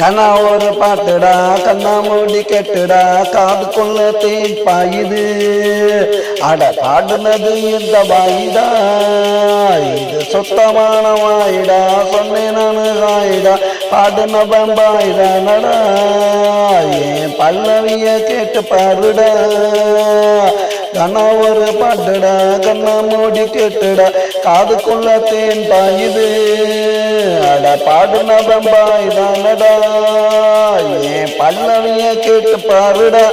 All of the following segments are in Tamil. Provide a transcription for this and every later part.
கனா ஒரு பாட்டுடா கண்ணா மூடி கெட்டுடா காதுக்குள்ள தேன் பாயுது அட பாடுனது இந்த வாயிடா இது சுத்தமான வாயிடா சொன்னேன் நானு வாயிடா பாடுன பம்பாயிடா நடா. என் பல்லவிய கேட்டு பாருடா. கனா ஒரு பாட்டுடா கண்ணா மூடி கேட்டுடா காதுக்குள்ள தேன் பாயுது அட பாடுன பம்பாயிதானடா என் பல்லவிய கேட்டு பாருடா.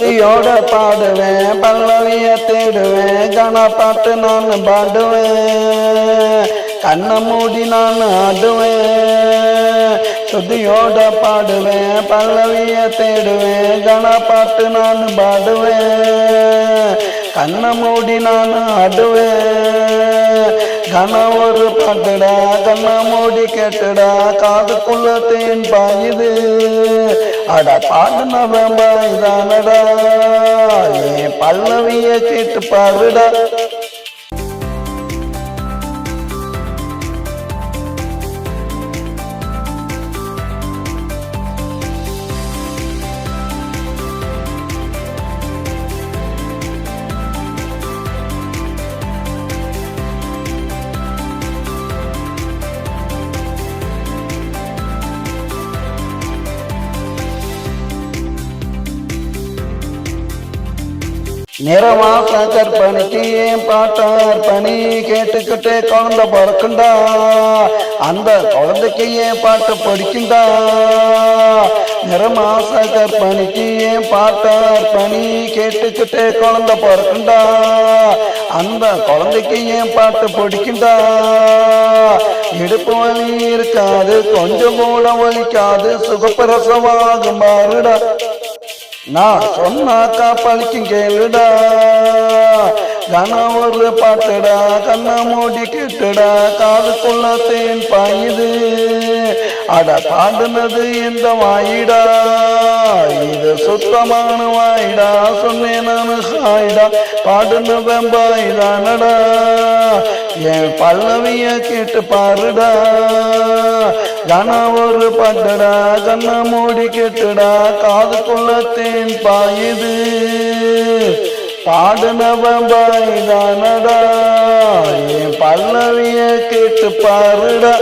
யோட பாடுவேன் பல்லவிய தேடுவேன் கன பாட்டு நான் பாடுவேன். கண்ணை மூடி நான் ஆடுவேன். சுதியோட பாடுவேன் பல்லவிய தேடுவேன் கன பாட்டு நான் பாடுவேன். கண்ணை மூடி நான் ஆடுவேன். கன ஒரு பாட்டுடா கண்ணை மூடி கேட்டுடா காதுக்குள்ள தேன் பாயுது. அட பாடுனவன் பாய்தானடா என் பல்லவிய சீட்டு பாருடா. நிறமாச கற்பனைக்கு ஏன் பாட்டார் பணி? கேட்டுக்கிட்டே குழந்தை பிறக்குண்டா. அந்த குழந்தைக்கு ஏன் பாட்டு படிக்குண்டா? நிறமாச கற்பனைக்கு ஏன் பாட்டார் பணி? கேட்டுக்கிட்டே குழந்தை பிறக்குண்டா. அந்த குழந்தைக்கு ஏன் பாட்டு பிடிக்குண்டா? இடுப்பு வலி இருக்காது கொஞ்சம் கூட வலிக்காது சுகப்பிரசவாகும் மாறுடா நான் சொன்னாக்கா பழிக்கும் கேளுடா. கன ஒரு பாட்டுடா கண்ணை மூடி கிட்டுடா. காதுக்குள்ள தேன் பாயுது. அட பாடுனது இந்த வாயிடா. இது சுத்தமான வாயிடா சொன்னேன் நானு ஹாயிடா பாடுன வெம்பாயிடானடா என் பல்லவிய கேட்டு பாருடா. கன ஒரு பட்டடா கண்ணை மூடி கெட்டுடா காதுக்குள்ள தேன் பாயுது. பாடுனவன் பாய்தானடா என் பல்லவிய கேட்டு பாருடா.